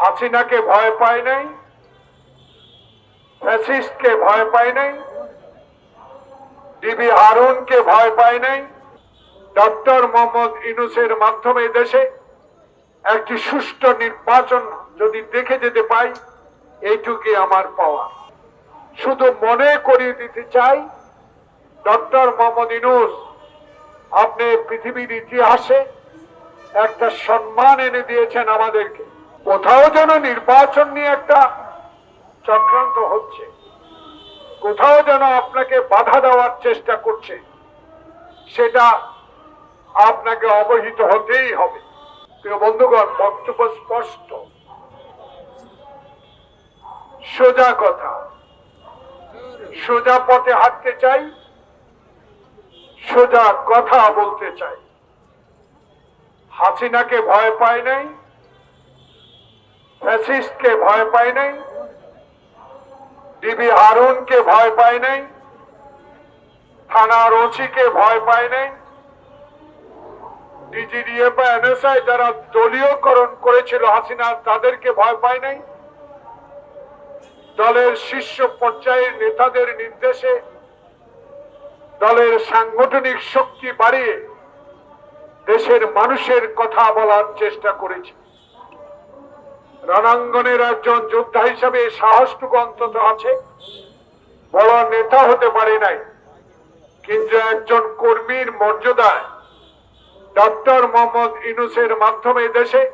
হাসিনাকে ভয় পায় নাই, ফ্যাসিস্টকে ভয় পায় নাই, ডিবি হারুনকে ভয় পায় নাই, ডক্টর মোহাম্মদ ইনুসের মাধ্যমে দেশে একটি সুষ্ঠু নির্বাচন যদি দেখে যেতে পাই, এইটুকুই আমার পাওয়া। শুধু মনে করিয়ে দিতে চাই, ডক্টর মোহাম্মদ ইনুস আপনি পৃথিবীর ইতিহাসে একটা সম্মান এনে দিয়েছেন আমাদেরকে। কোথাও যেন নির্বাচন নিয়ে একটা চক্রান্ত হচ্ছে। কোথাও যেন আপনাকে বাধা দেওয়ার চেষ্টা করছে। সেটা আপনাকে অবহিত হতেই হবে। প্রিয় বন্ধুগণ, বক্তব্য স্পষ্ট। সোজা কথা। সোজা পথে হাঁটতে চাই, সোজা কথা বলতে চাই। হাসিনাকে ভয় পায় নাই ফ্যাসিস্টকে ভয় পায় নাই, ডিবি হারুনকে ভয় পায় নাই, থানার ওসিকে ভয় পায় নাই, ডিজিডিএফ বা এনএসআই যারা দলীয়করণ করেছিল হাসিনা, তাদেরকে ভয় পায় নাই। দলের শীর্ষ পর্যায়ের নেতাদের নির্দেশে দলের সাংগঠনিক শক্তি বাড়িয়ে দেশের মানুষের কথা বলার চেষ্টা করেছে। রণাঙ্গনের একজন যোদ্ধা হিসাবে সাহসটুকু অন্তত আছে। বড় নেতা হতে পারে নাই। কিন্তু একজন কর্মীর মর্যাদায় ডক্টর মোহাম্মদ ইনুসের মাধ্যমে দেশে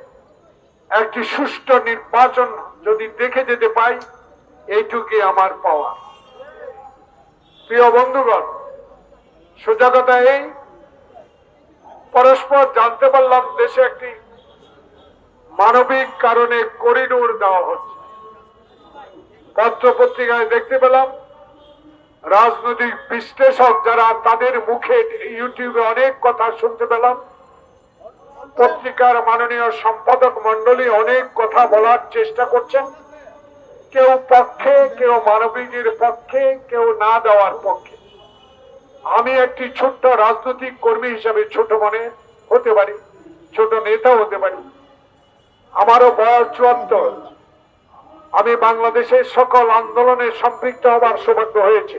একটি সুষ্ঠু নির্বাচন যদি দেখে যেতে পাই, এইটুকুই আমার পাওয়া। প্রিয় বন্ধুগণ সোজা কথা এই, পরস্পর জানতে পারলাম দেশে একটি মানবিক কারণে করিডোর দেওয়া হচ্ছে। পত্র পত্রিকায় দেখতে পেলাম, রাজনৈতিক বিশ্লেষক যারা তাদের মুখে ইউটিউবে অনেক কথা শুনতে পেলাম, পত্রিকার মাননীয় সম্পাদক মন্ডলী অনেক কথা বলার চেষ্টা করছেন। কেউ পক্ষে, কেউ মানবিকের পক্ষে, কেউ না দেওয়ার পক্ষে। আমি একটি ছোট্ট রাজনৈতিক কর্মী হিসাবে ছোট মনে হতে পারি, ছোট নেতা হতে পারি। আমারও বয়স চুয়াত্তর। আমি বাংলাদেশের সকল আন্দোলনে সম্পৃক্ত হবার সৌভাগ্য হয়েছে।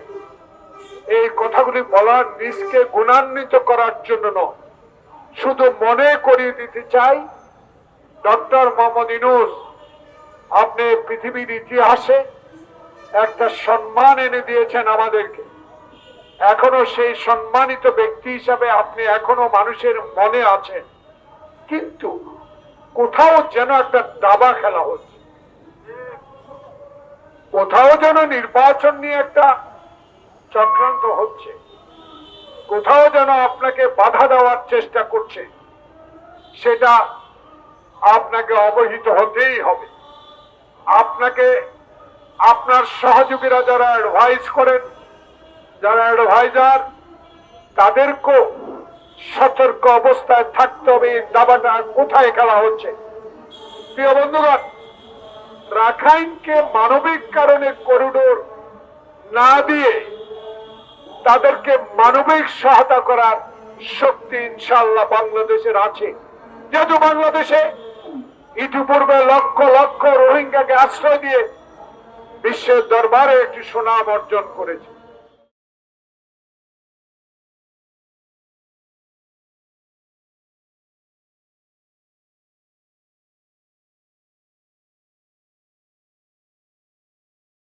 এই কথাগুলি বলার নিজকে গুণান্বিত করার জন্য নয়। শুধু মনে করিয়ে দিতে চাই, ডক্টর মোহাম্মদ ইনুস আপনি পৃথিবীর ইতিহাসে একটা সম্মান এনে দিয়েছেন আমাদেরকে। এখনও সেই সম্মানিত ব্যক্তি হিসাবে আপনি এখনও মানুষের মনে আছেন। কিন্তু কোথাও যেন একটা দাবা খেলা হচ্ছে। কোথাও যেন নির্বাচন নিয়ে একটা চক্রান্ত হচ্ছে। কোথাও যেন আপনাকে বাধা দেওয়ার চেষ্টা করছে। সেটা আপনাকে অবহিত হতেই হবে। আপনাকে, আপনার সহযোগীরা যারা অ্যাডভাইস করেন, যারা অ্যাডভাইজার তাদেরকেও সতর্ক অবস্থায় থাকতে হবে। দাবাটা কোথায় খেলা হচ্ছে? প্রিয় বন্ধুগণ, রাখাইনকে মানবিক কারণে করিডোর না দিয়ে তাদেরকে মানবিক সহায়তা করার শক্তি ইনশাল্লাহ বাংলাদেশের আছে। যেহেতু বাংলাদেশে ইতিপূর্বে লক্ষ লক্ষ রোহিঙ্গাকে আশ্রয় দিয়ে বিশ্বের দরবারে একটি সুনাম অর্জন করেছে।